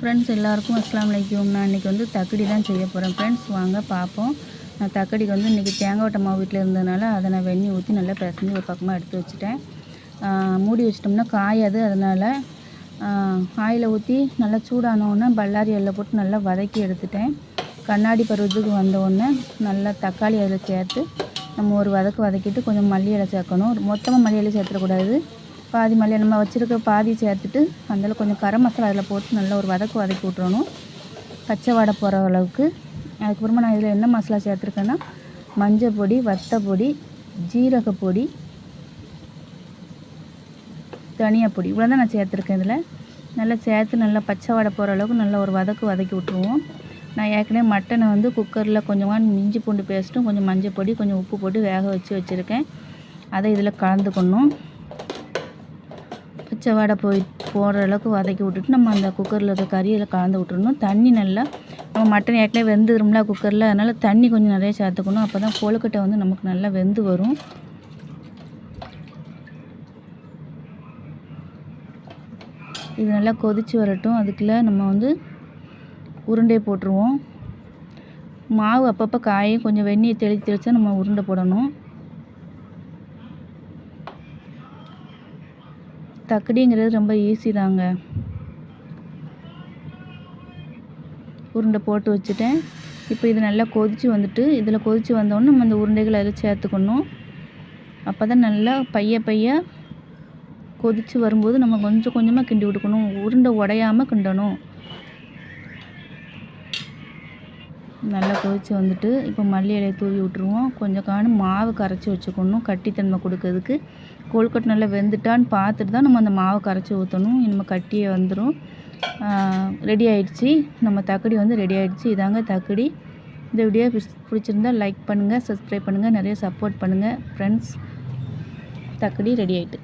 Friends எல்லாருக்கும் அஸ்ஸலாமு அலைக்கும். நான் இன்றைக்கி வந்து தக்கடி தான் செய்ய போகிறேன் ஃப்ரெண்ட்ஸ் வாங்க பார்ப்போம் நான் தக்கடிக்கு வந்து இன்றைக்கி தேங்காய் வட்டை மாவு வீட்டில் இருந்ததுனால அதை நான் வெண்ணி ஊற்றி நல்லா பிரசஞ்சு ஒரு பக்கமாக எடுத்து வச்சுட்டேன். மூடி வச்சிட்டோம்னா காயாது அதனால் காயில் ஊற்றி நல்லா சூடானவுடனே பல்லாரி எல்லாம் போட்டு நல்லா வதக்கி எடுத்துட்டேன். கண்ணாடி பருவத்துக்கு வந்தவுடனே நல்லா தக்காளி அதில் சேர்த்து நம்ம ஒரு வதக்கு வதக்கிட்டு கொஞ்சம் மல்லி இலை சேர்க்கணும். மொத்தமாக மல்லி இலை சேர்த்துடக்கூடாது. பாதி மல்லி நம்ம வச்சுருக்க பாதி சேர்த்துட்டு அதில் கொஞ்சம் கரம் மசாலா அதில் போட்டு நல்லா ஒரு வதக்கு வதக்கி விட்றணும் பச்சை வாடை போகிற அளவுக்கு. அதுக்கப்புறமா நான் இதில் என்ன மசாலா சேர்த்துருக்கேன்னா மஞ்சள் பொடி வத்த பொடி ஜீரக பொடி தனியா பொடி. இவ்வளோ தான் நான் சேர்த்துருக்கேன் இதில். நல்லா சேர்த்து நல்லா பச்சை வாடை போகிற அளவுக்கு நல்லா ஒரு வதக்கு வதக்கி விட்ருவோம் நான் ஏற்கனவே மட்டனை வந்து குக்கரில் கொஞ்சமாக இஞ்சி பூண்டு பேஸ்ட்டும் கொஞ்சம் மஞ்சள் பொடி கொஞ்சம் உப்பு போட்டு வேக வச்சு வச்சுருக்கேன். அதை இதில் கலந்துக்கணும். பச்சை வாடை போய் போகிற அளவுக்கு வதக்கி விட்டுட்டு நம்ம அந்த குக்கரில் இருக்க கறியில் கலந்து விட்டுறணும். தண்ணி நல்லா நம்ம மட்டன் ஏற்கனவே வெந்துடும்ல குக்கரில் அதனால் தண்ணி கொஞ்சம் நிறைய சேர்த்துக்கணும். அப்போ தான் கொழுக்கட்டை வந்து நமக்கு நல்லா வெந்து வரும். இது நல்லா கொதித்து வரட்டும். அதுக்குள்ளே நம்ம வந்து உருண்டையை போட்டுருவோம். மாவு அப்பப்போ காயும் கொஞ்சம் வெந்நீர் தெளித்து தெளித்தா நம்ம உருண்டை போடணும். தக்கடிங்கிறது ரொம்ப ஈஸி தாங்க. உருண்டை போட்டு வச்சுட்டேன். இப்போ இது நல்லா கொதித்து வந்துட்டு இதில் கொதித்து வந்தோடனே நம்ம இந்த உருண்டைகளை அதில் சேர்த்துக்கணும். அப்போ தான் நல்லா பைய பைய கொதித்து வரும்போது நம்ம கொஞ்சம் கொஞ்சமாக கிண்டி விட்டுக்கணும். உருண்டை உடையாமல் கிண்டணும். நல்லா கொதித்து வந்துட்டு இப்போ மல்லி இலையை தூவி விட்ருவோம் கொஞ்சம் காணும் மாவு கரைச்சி வச்சுக்கணும் கட்டித்தன்மை கொடுக்கறதுக்கு. கொழுக்கட்டை நல்லா வெந்துட்டான்னு பார்த்துட்டு தான் நம்ம அந்த மாவை கரைச்சி ஊற்றணும் நம்ம கட்டியே வந்துடும் ரெடி ஆயிடுச்சு. நம்ம தக்கடி வந்து ரெடி ஆயிடுச்சு. இதாங்க தக்கடி. இந்த வீடியோ பிடிச்சிருந்தா லைக் பண்ணுங்கள் சப்ஸ்கிரைப் பண்ணுங்கள் நிறைய சப்போர்ட் பண்ணுங்கள் ஃப்ரெண்ட்ஸ் தக்கடி ரெடி ஆகிட்டு